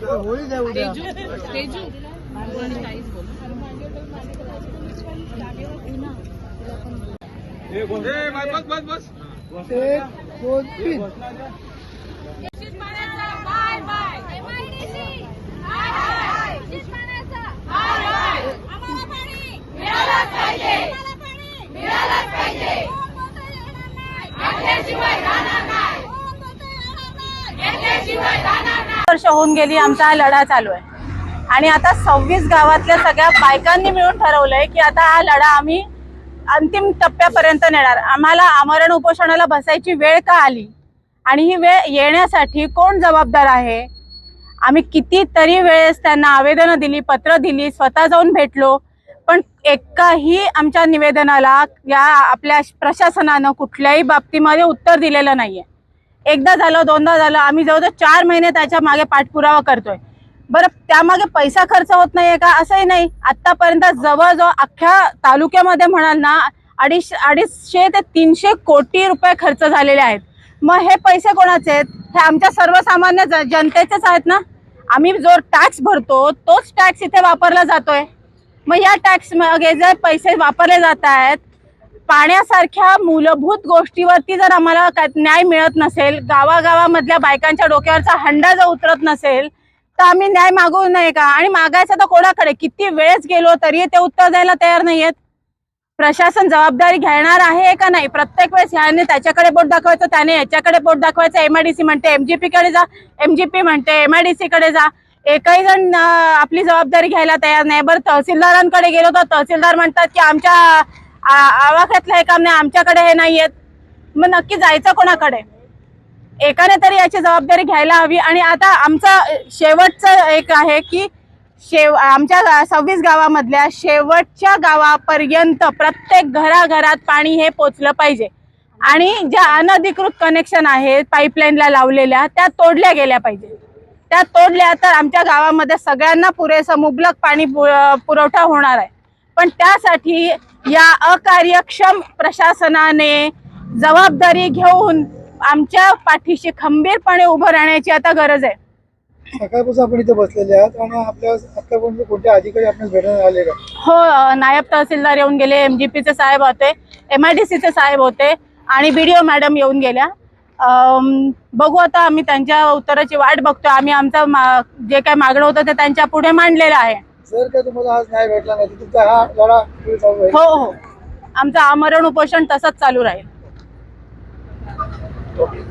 होळीच आहे उद्या एक दोन तीन बाय बाय एमआयडीसी हाय हाय जिसमानाचा हाय हाय आम्हाला पाणी मिळालंच पाहिजे आम्हाला पाणी मिळालंच पाहिजे घेतल्याशिवाय राहणार नाही घेतल्याशिवाय राहणार नाही वर्ष होऊन गेली आमचा हा लढा चालू आहे. आणि आता सव्वीस गावातल्या सगळ्या बायकांनी मिळून ठरवलंय की आता हा लढा आम्ही अंतिम टप्प्यापर्यंत नेणार. आम्हाला आमरण उपोषणाला बसायची वेळ का आली? आणि ही वेळ येण्यासाठी कोण जबाबदार आहे? आम्ही कितीतरी वेळेस त्यांना आवेदनं दिली पत्र दिली स्वतः जाऊन भेटलो पण एकाही आमच्या निवेदनाला या आपल्या प्रशासनानं कुठल्याही बाबतीमध्ये उत्तर दिलेलं नाहीये. एकदा झालं दोनदा झालं आम्ही जवळजवळ चार महिने त्याच्यामागे पाठपुरावा करतोय. बरं त्यामागे पैसा खर्च होत नाहीये का? असंही नाही. आतापर्यंत जवळजवळ अख्ख्या तालुक्यामध्ये म्हणाल ना अडीच अडीचशे ते तीनशे कोटी रुपये खर्च झालेले आहेत. मग हे पैसे कोणाचे आहेत? हे आमच्या सर्वसामान्य जनतेचेच आहेत ना? आम्ही जो टॅक्स भरतो तोच टॅक्स इथे वापरला जातोय. मग या टॅक्स मागे जे पैसे वापरले जात आहेत पाण्यासारख्या मूलभूत गोष्टीवरती जर आम्हाला न्याय मिळत नसेल गावागावामधल्या बायकांच्या डोक्यावरचा हंडा जर उतरत नसेल तर आम्ही न्याय मागू नये का? आणि मागायचं तर कोणाकडे? किती वेळेस गेलो तरी ते उत्तर द्यायला तयार नाहीयेत? प्रशासन जबाबदारी घेणार आहे का नाही? प्रत्येक वेळेस ह्याने त्याच्याकडे बोट दाखवायचं त्याने याच्याकडे बोट दाखवायचं. एमआयडीसी म्हणते एमजीपी कडे जा. एमजीपी म्हणते एमआयडीसी कडे जा. एकही जण आपली जबाबदारी घ्यायला तयार नाही. बरं तहसीलदारांकडे गेलो तर तहसीलदार म्हणतात की आमच्या आ- आवाक्यातलं हे काम नाही आमच्याकडे हे नाही आहेत मग नक्की जायचं कोणाकडे? एकाने तरी याची जबाबदारी घ्यायला हवी. आणि आता आमचं शेवटचं एक आहे की शेव आमच्या सव्वीस गावामधल्या शेवटच्या गावापर्यंत प्रत्येक घराघरात पाणी हे पोचलं पाहिजे. आणि ज्या अनधिकृत कनेक्शन आहेत पाईपलाईनला लावलेल्या त्या तोडल्या गेल्या पाहिजे. त्या तोडल्या तर आमच्या गावामध्ये सगळ्यांना पुरेसं मुबलक पाणी पु- पुरवठा होणार आहे. पण त्यासाठी या अकार्यक्षम प्रशासनाने जबाबदारी घेऊन आमच्या पाठीशी खंबीरपणे उभं राहण्याची आता गरज आहे. सकाळपासून आपण इथे बसलेले आहात आणि आपल्या आतापर्यंत अधिकारी भेटण्यात आले का? हो नायब तहसीलदार येऊन गेले एमजीपीचे साहेब होते एम आय डी सीचे साहेब होते आणि बीडीओ मॅडम येऊन गेल्या. अम, बघू आता आम्ही त्यांच्या उत्तराची वाट बघतोय. आम्ही आमचं मा- जे काही मागणं होतं ते त्यांच्या पुढे मांडलेलं आहे. जर का तुम्हाला आज न्याय भेटला नाही तर तुमचा हा लढा पुढे चालू आहे हो हो. आमचं आमरण उपोषण तसंच चालू राहील.